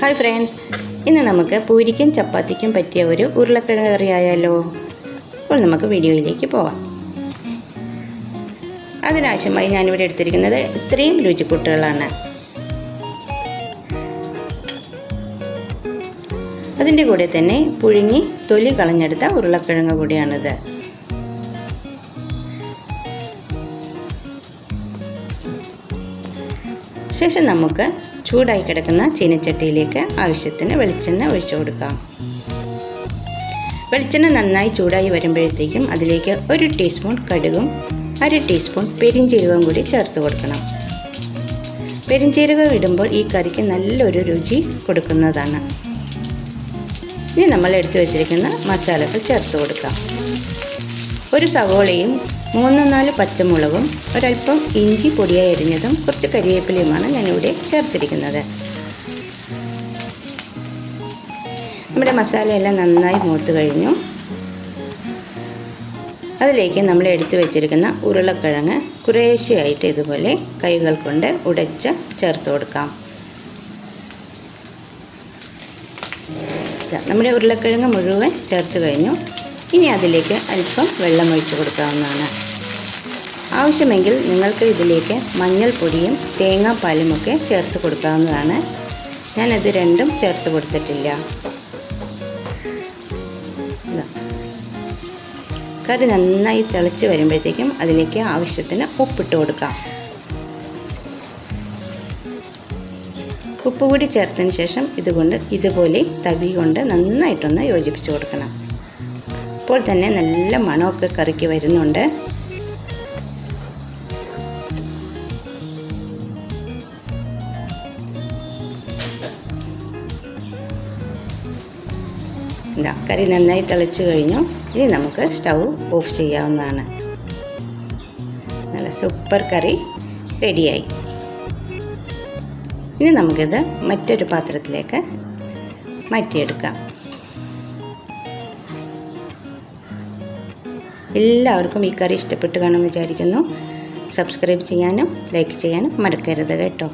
Hi friends ഇന്ന് നമുക്ക് പൂരിക്കും ചപ്പാത്തിക്കും പറ്റിയ ഒരു ഉരുളക്കിഴങ്ങ് കറി ആയാലോ? അപ്പോൾ നമുക്ക് വീഡിയോയിലേക്ക് പോവാം. അതിനാവശ്യമായി ഞാനിവിടെ എടുത്തിരിക്കുന്നത് ഇത്രയും രുചിക്കൂട്ടുകളാണ്. അതിന്റെ കൂടെ തന്നെ പുഴുങ്ങി തൊലി കളഞ്ഞെടുത്ത ഉരുളക്കിഴങ്ങ് കൂടിയാണിത്. ശേഷം നമുക്ക് ചൂടായി കിടക്കുന്ന ചീനച്ചട്ടിയിലേക്ക് ആവശ്യത്തിന് വെളിച്ചെണ്ണ ഒഴിച്ചു കൊടുക്കാം. വെളിച്ചെണ്ണ നന്നായി ചൂടായി വരുമ്പോഴത്തേക്കും അതിലേക്ക് ഒരു ടീസ്പൂൺ കടുകും അര ടീസ്പൂൺ പെരിഞ്ചീരകവും കൂടി ചേർത്ത് കൊടുക്കണം. പെരിഞ്ചീരകം ഇടുമ്പോൾ ഈ കറിക്ക് നല്ലൊരു രുചി കൊടുക്കുന്നതാണ്. ഇനി നമ്മൾ എടുത്തു വച്ചിരിക്കുന്ന മസാലകൾ ചേർത്ത് കൊടുക്കാം. ഒരു സവോളയും മൂന്ന് നാല് പച്ചമുളകും ഒരല്പം ഇഞ്ചി പൊടിയായി അരിഞ്ഞതും കുറച്ച് കരിവേപ്പിലയുമാണ് ഞാനിവിടെ ചേർത്തിരിക്കുന്നത്. നമ്മുടെ മസാലയെല്ലാം നന്നായി മൂത്ത് കഴിഞ്ഞു. അതിലേക്ക് നമ്മൾ എടുത്തു വെച്ചിരിക്കുന്ന ഉരുളക്കിഴങ്ങ് കുറേശ്ശെയായിട്ട് ഇതുപോലെ കൈകൾ കൊണ്ട് ഉടച്ച് ചേർത്ത് കൊടുക്കാം. നമ്മുടെ ഉരുളക്കിഴങ്ങ് മുഴുവൻ ചേർത്ത് കഴിഞ്ഞു. ഇനി അതിലേക്ക് അല്പം വെള്ളം ഒഴിച്ചു കൊടുക്കാവുന്നതാണ്. ആവശ്യമെങ്കിൽ നിങ്ങൾക്ക് ഇതിലേക്ക് മഞ്ഞൾപ്പൊടിയും തേങ്ങാപ്പാലുമൊക്കെ ചേർത്ത് കൊടുക്കാവുന്നതാണ്. ഞാനത് രണ്ടും ചേർത്ത് കൊടുത്തിട്ടില്ല. കറി നന്നായി തിളച്ച് വരുമ്പോഴത്തേക്കും അതിലേക്ക് ആവശ്യത്തിന് ഉപ്പിട്ട് കൊടുക്കാം. ഉപ്പ് കൂടി ചേർത്തതിന് ശേഷം ഇതുകൊണ്ട് ഇതുപോലെ തവി കൊണ്ട് നന്നായിട്ടൊന്ന് യോജിപ്പിച്ച് കൊടുക്കണം. ഇപ്പോൾ തന്നെ നല്ല മണമൊക്കെ കറിക്ക് വരുന്നുണ്ട്. ഇതാ കറി നന്നായി തിളച്ചു കഴിഞ്ഞു. ഇനി നമുക്ക് സ്റ്റൗ ഓഫ് ചെയ്യാവുന്നതാണ്. നല്ല സൂപ്പർ കറി റെഡിയായി. ഇനി നമുക്കിത് മറ്റൊരു പാത്രത്തിലേക്ക് മാറ്റിയെടുക്കാം. എല്ലാവർക്കും ഈ കറി ഇഷ്ടപ്പെട്ട് കാണുമെന്ന് വിചാരിക്കുന്നു. സബ്സ്ക്രൈബ് ചെയ്യാനും ലൈക്ക് ചെയ്യാനും മറക്കരുത് കേട്ടോ.